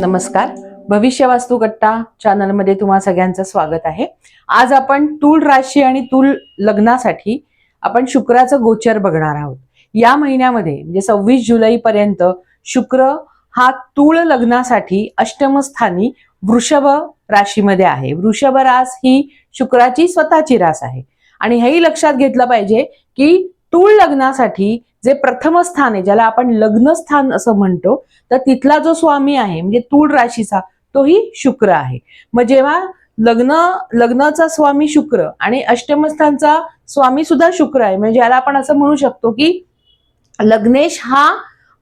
नमस्कार. भविष्य वास्तुकट्टा चॅनलमध्ये तुम्हा सगळ्यांचं स्वागत आहे. आज आपण तूळ राशी आणि तूळ लग्नासाठी आपण शुक्राचं गोचर बघणार आहोत. या महिन्यामध्ये म्हणजे सव्वीस जुलै पर्यंत शुक्र हा तूळ लग्नासाठी अष्टमस्थानी वृषभ राशीमध्ये आहे. वृषभ रास ही शुक्राची स्वतःची रास आहे. आणि हेही लक्षात घेतलं पाहिजे की तूळ लग्नासाठी जे प्रथम स्थान आहे ज्याला आपण लग्नस्थान असं म्हणतो तर तिथला जो स्वामी आहे म्हणजे तूळ राशीचा तोही शुक्र आहे. मग जेव्हा लग्न लग्नाचा स्वामी शुक्र आणि अष्टमस्थानचा स्वामी सुद्धा शुक्र आहे म्हणजे याला आपण असं म्हणू शकतो की लग्नेश हा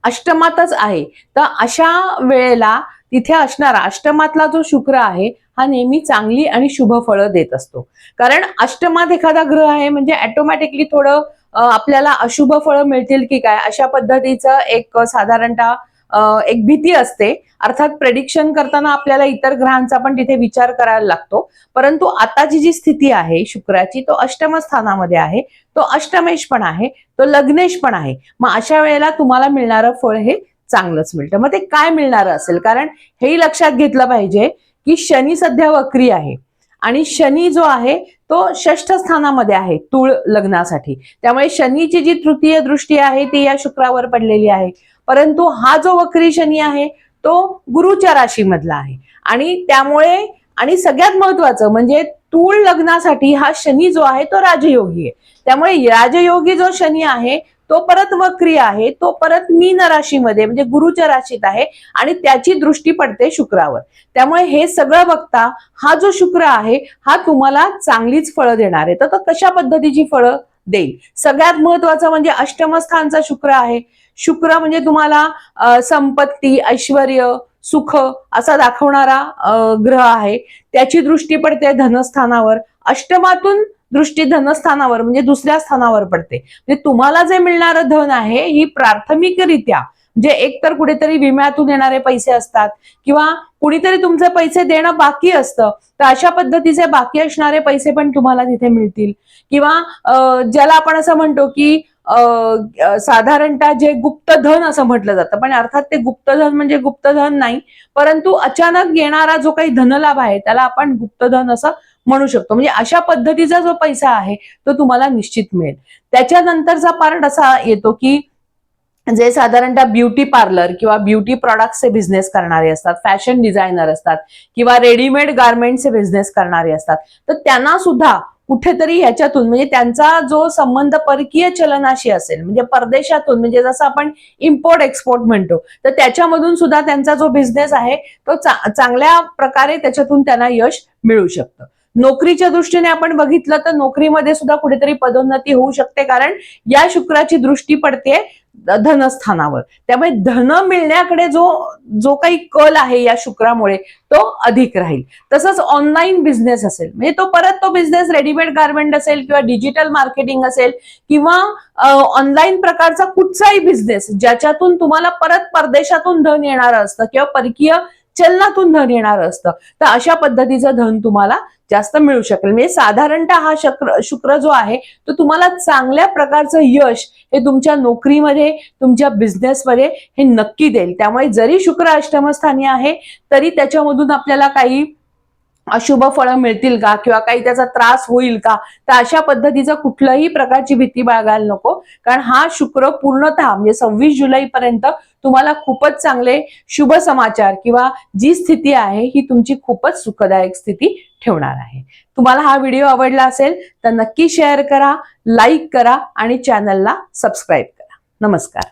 अष्टमातच आहे तर अशा वेळेला तिथे असणारा अष्टमातला जो शुक्र आहे हा नेहमी चांगली आणि शुभ फळं देत असतो. कारण अष्टमात एखादा ग्रह आहे म्हणजे ॲटोमॅटिकली थोडं आपल्याला अशुभ फळं मिळतील की काय? अशा पद्धतीचं एक साधारणतः एक भीती असते. अर्थात प्रेडिक्शन करताना आपल्याला इतर ग्रहांचा पण तिथे विचार करायला लागतो. परंतु आताची जी स्थिती आहे शुक्राची तो अष्टम स्थानामध्ये आहे. तो अष्टमेश पण आहे तो लग्नेश पण आहे. मग अशा वेळेला तुम्हाला मिळणारं फळ हे चांगलंच मिळतं. मग ते काय मिळणारं असेल? कारण हेही लक्षात घेतलं पाहिजे की शनी सध्या वक्री आहे. आणि शनी जो आहे तो षष्ठ स्थानामध्ये आहे तुळ लग्नासाठी. त्यामुळे शनीची जी तृतीय दृष्टी आहे ती या शुक्रावर पडलेली आहे. परंतु हा जो वक्री शनी आहे तो गुरुच्या राशीमधला आहे. आणि त्यामुळे आणि सगळ्यात महत्वाचं म्हणजे तूळ लग्नासाठी हा शनी जो आहे तो राजयोगी आहे. त्यामुळे राजयोगी जो शनी आहे तो परत वक्री आहे तो परत मीन राशीमध्ये म्हणजे गुरुच्या राशीत आहे आणि त्याची दृष्टी पडते शुक्रावर. त्यामुळे हे सगळं बघता हा जो शुक्र आहे हा तुम्हाला चांगलीच फळं देणार आहे. तर तो कशा पद्धतीची फळं देईल? सगळ्यात महत्वाचं म्हणजे अष्टमस्थानचा शुक्र आहे. शुक्र म्हणजे तुम्हाला संपत्ती ऐश्वर सुख असा दाखवणारा ग्रह आहे. त्याची दृष्टी पडते धनस्थानावर. अष्टमातून दृष्टी धनस्थानावर म्हणजे दुसऱ्या स्थानावर पडते. म्हणजे तुम्हाला जे मिळणारं धन आहे ही प्राथमिकरित्या म्हणजे एकतर कुठेतरी विम्यातून येणारे पैसे असतात किंवा कुणीतरी तुमचे पैसे देणं बाकी असतं तर अशा पद्धतीचे बाकी असणारे पैसे पण तुम्हाला तिथे मिळतील. किंवा ज्याला आपण असं म्हणतो की साधारणतः जे गुप्तधन असं म्हटलं जातं पण अर्थात ते गुप्तधन म्हणजे गुप्तधन नाही परंतु अचानक येणारा जो काही धनलाभ आहे त्याला आपण गुप्तधन असं म्हणू शकतो. म्हणजे अशा पद्धतीचा जो पैसा आहे तो तुम्हाला निश्चित मिळेल. त्याच्यानंतरचा पार्ट असा येतो की जे साधारणतः ब्युटी पार्लर किंवा ब्युटी प्रॉडक्टचे बिझनेस करणारे असतात फॅशन डिझायनर असतात किंवा रेडीमेड गार्मेंटचे बिझनेस करणारे असतात तर त्यांना सुद्धा कुठेतरी ह्याच्यातून म्हणजे त्यांचा जो संबंध परकीय चलनाशी असेल म्हणजे परदेशातून म्हणजे जसं आपण इम्पोर्ट एक्सपोर्ट म्हणतो तर त्याच्यामधून सुद्धा त्यांचा जो बिझनेस आहे तो चा- चांगल्या प्रकारे त्याच्यातून त्यांना यश मिळू शकतं. नोकरीच्या दृष्टीने आपण बघितलं तर नोकरीमध्ये सुद्धा कुठेतरी पदोन्नती होऊ शकते कारण या शुक्राची दृष्टी पडते धनस्थानावर. त्यामुळे धन मिळण्याकडे जो जो काही कल आहे या शुक्रामुळे तो अधिक राहील. तसंच ऑनलाईन बिझनेस असेल म्हणजे तो परत तो बिझनेस रेडीमेड गार्मेंट असेल किंवा डिजिटल मार्केटिंग असेल किंवा ऑनलाईन प्रकारचा कुठचाही बिझनेस ज्याच्यातून तुम्हाला परत परदेशातून धन येणार असतं किंवा परकीय चलनातून धन येणार असतं. तर अशा पद्धतीचं धन तुम्हाला जास्त मिळू शकेल. म्हणजे साधारणतः हा शक्र शुक्र जो आहे तो तुम्हाला चांगल्या प्रकारचं यश हे तुमच्या नोकरीमध्ये तुमच्या बिझनेसमध्ये हे नक्की देईल. त्यामुळे जरी शुक्र अष्टमस्थानी आहे तरी त्याच्यामधून आपल्याला काही अशुभ फळं मिळतील का? किंवा काही त्याचा त्रास होईल का? तर अशा पद्धतीचा कुठल्याही प्रकारची भीती बाळगायला नको. कारण हा शुक्र पूर्णतः म्हणजे सव्वीस जुलैपर्यंत तुम्हाला खूपच चांगले शुभ समाचार किंवा जी स्थिती आहे ही तुमची खूपच सुखदायक स्थिती ठेवणार आहे. तुम्हाला हा व्हिडिओ आवडला असेल तर नक्की शेअर करा लाईक करा आणि चॅनलला सबस्क्राईब करा. नमस्कार.